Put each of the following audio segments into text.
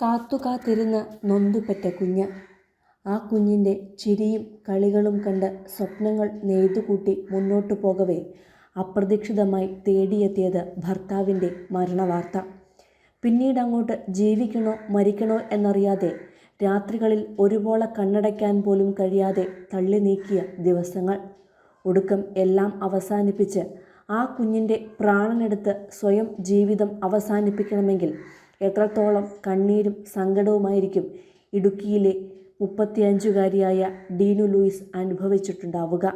കാത്തു കാത്തിരുന്ന് നൊന്തുപെറ്റ കുഞ്ഞ്. ആ കുഞ്ഞിന്റെ ചിരിയും കളികളും കണ്ട് സ്വപ്നങ്ങൾ നെയ്തുകൂട്ടി മുന്നോട്ടു പോകവേ അപ്രതീക്ഷിതമായി തേടിയെത്തിയത് ഭർത്താവിന്റെ മരണവാർത്ത. പിന്നീട് അങ്ങോട്ട് ജീവിക്കണോ മരിക്കണോ എന്നറിയാതെ രാത്രികളിൽ ഒരുപോള കണ്ണടയ്ക്കാൻ പോലും കഴിയാതെ തള്ളി നീക്കിയ ദിവസങ്ങൾ. ഒടുക്കം എല്ലാം അവസാനിപ്പിച്ച് ആ കുഞ്ഞിന്റെ പ്രാണനെടുത്ത് സ്വയം ജീവിതം അവസാനിപ്പിക്കണമെങ്കിൽ എത്രത്തോളം കണ്ണീരും സങ്കടവുമായിരിക്കും ഇടുക്കിയിലെ മുപ്പത്തിയഞ്ചുകാരിയായ ഡീനു ലൂയിസ് അനുഭവിച്ചിട്ടുണ്ടാവുക.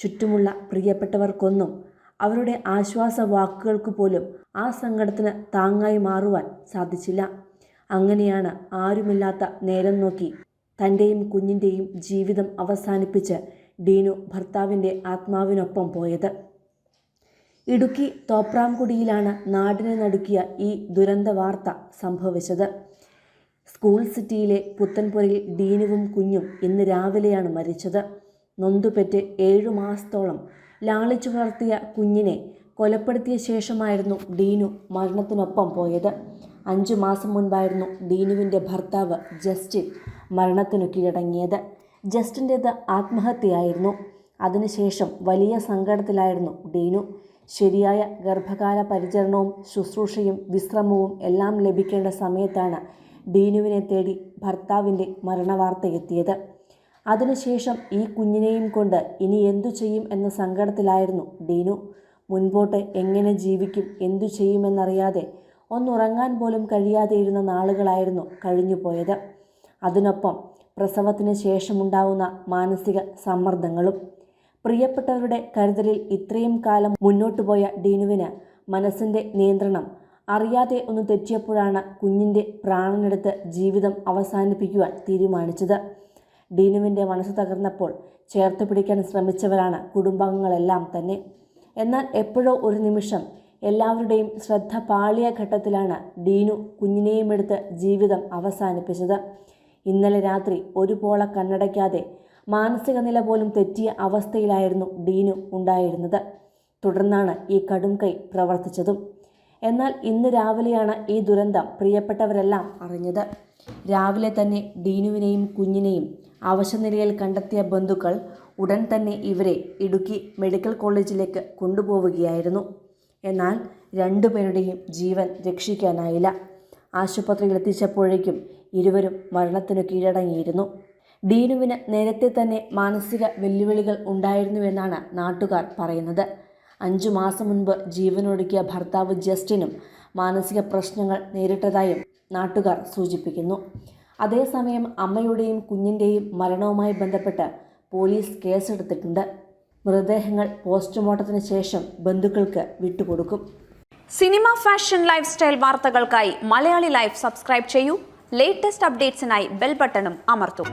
ചുറ്റുമുള്ള പ്രിയപ്പെട്ടവർക്കൊന്നും അവരുടെ ആശ്വാസ വാക്കുകൾക്ക് പോലും ആ സങ്കടത്തിന് താങ്ങായി മാറുവാൻ സാധിച്ചില്ല. അങ്ങനെയാണ് ആരുമില്ലാത്ത നേരം നോക്കി തന്റെയും കുഞ്ഞിന്റെയും ജീവിതം അവസാനിപ്പിച്ച് ഡീനു ഭർത്താവിന്റെ ആത്മാവിനൊപ്പം പോയത്. ഇടുക്കി തോപ്രാംകുടിയിലാണ് നാടിനെ നടുക്കിയ ഈ ദുരന്ത വാർത്ത സംഭവിച്ചത്. സ്കൂൾ സിറ്റിയിലെ പുത്തൻപുരയിൽ ഡീനുവും കുഞ്ഞും ഇന്ന് രാവിലെയാണ് മരിച്ചത്. നൊന്തുപെറ്റ് ഏഴു മാസത്തോളം ലാളിച്ചു വളർത്തിയ കുഞ്ഞിനെ കൊലപ്പെടുത്തിയ ശേഷമായിരുന്നു ഡീനു മരണത്തിനൊപ്പം പോയത്. അഞ്ചു മാസം മുൻപായിരുന്നു ഡീനുവിന്റെ ഭർത്താവ് ജസ്റ്റിൻ മരണത്തിനു കീഴടങ്ങിയത്. ജസ്റ്റിന്റേത് ആത്മഹത്യയായിരുന്നു. അതിനുശേഷം വലിയ സങ്കടത്തിലായിരുന്നു ഡീനു. ശരിയായ ഗർഭകാല പരിചരണവും ശുശ്രൂഷയും വിശ്രമവും എല്ലാം ലഭിക്കേണ്ട സമയത്താണ് ഡീനുവിനെ തേടി ഭർത്താവിന്റെ മരണവാർത്ത എത്തിയത്. അതിനുശേഷം ഈ കുഞ്ഞിനെയും കൊണ്ട് ഇനി എന്തു ചെയ്യും എന്ന സങ്കടത്തിലായിരുന്നു ഡീനു. മുൻപോട്ട് എങ്ങനെ ജീവിക്കും എന്തു ചെയ്യുമെന്നറിയാതെ ഒന്നുറങ്ങാൻ പോലും കഴിയാതെയിരുന്ന നാളുകളായിരുന്നു കഴിഞ്ഞുപോയത്. അതിനൊപ്പം പ്രസവത്തിന് ശേഷമുണ്ടാവുന്ന മാനസിക സമ്മർദ്ദങ്ങളും പ്രിയപ്പെട്ടവരുടെ കരുതലിൽ ഇത്രയും കാലം മുന്നോട്ടു പോയ ഡീനുവിന് മനസ്സിന്റെ നിയന്ത്രണം. അറിയാതെ ഒന്ന് തെറ്റിയപ്പോഴാണ് കുഞ്ഞിന്റെ പ്രാണനെടുത്ത് ജീവിതം അവസാനിപ്പിക്കുവാൻ തീരുമാനിച്ചത്. ഡീനുവിന്റെ മനസ്സ് തകർന്നപ്പോൾ ചേർത്ത് പിടിക്കാൻ ശ്രമിച്ചവരാണ് കുടുംബാംഗങ്ങളെല്ലാം തന്നെ. എന്നാൽ എപ്പോഴോ ഒരു നിമിഷം എല്ലാവരുടെയും ശ്രദ്ധ പാളിയ ഘട്ടത്തിലാണ് ഡീനു കുഞ്ഞിനെയും എടുത്ത് ജീവിതം അവസാനിപ്പിച്ചത്. ഇന്നലെ രാത്രി ഒരു പോള കണ്ണടയ്ക്കാതെ മാനസിക നില പോലും തെറ്റിയ അവസ്ഥയിലായിരുന്നു ഡീനു ഉണ്ടായിരുന്നത്. തുടർന്നാണ് ഈ കടും കൈ പ്രവർത്തിച്ചതും. എന്നാൽ ഇന്ന് രാവിലെയാണ് ഈ ദുരന്തം പ്രിയപ്പെട്ടവരെല്ലാം അറിഞ്ഞത്. രാവിലെ തന്നെ ഡീനുവിനെയും കുഞ്ഞിനെയും അവശനിലയിൽ കണ്ടെത്തിയ ബന്ധുക്കൾ ഉടൻ തന്നെ ഇവരെ ഇടുക്കി മെഡിക്കൽ കോളേജിലേക്ക് കൊണ്ടുപോവുകയായിരുന്നു. എന്നാൽ രണ്ടുപേരുടെയും ജീവൻ രക്ഷിക്കാനായില്ല. ആശുപത്രിയിൽ എത്തിച്ചപ്പോഴേക്കും ഇരുവരും മരണത്തിനു കീഴടങ്ങിയിരുന്നു. ഡീനുവിന് നേരത്തെ തന്നെ മാനസിക വെല്ലുവിളികൾ ഉണ്ടായിരുന്നുവെന്നാണ് നാട്ടുകാർ പറയുന്നത്. അഞ്ചു മാസം മുൻപ് ജീവനൊടുക്കിയ ഭർത്താവ് ജസ്റ്റിനും മാനസിക പ്രശ്നങ്ങൾ നേരിട്ടതായും നാട്ടുകാർ സൂചിപ്പിക്കുന്നു. അതേസമയം അമ്മയുടെയും കുഞ്ഞിന്റെയും മരണവുമായി ബന്ധപ്പെട്ട് പോലീസ് കേസെടുത്തിട്ടുണ്ട്. മൃതദേഹങ്ങൾ പോസ്റ്റ്മോർട്ടത്തിന് ശേഷം ബന്ധുക്കൾക്ക് വിട്ടുകൊടുക്കും. സിനിമ ഫാഷൻ ലൈഫ് സ്റ്റൈൽ വാർത്തകൾക്കായി മലയാളി ലൈഫ് സബ്സ്ക്രൈബ് ചെയ്യൂ. ലേറ്റസ്റ്റ് അപ്ഡേറ്റ്സിനായി ബെൽ ബട്ടണും അമർത്തും.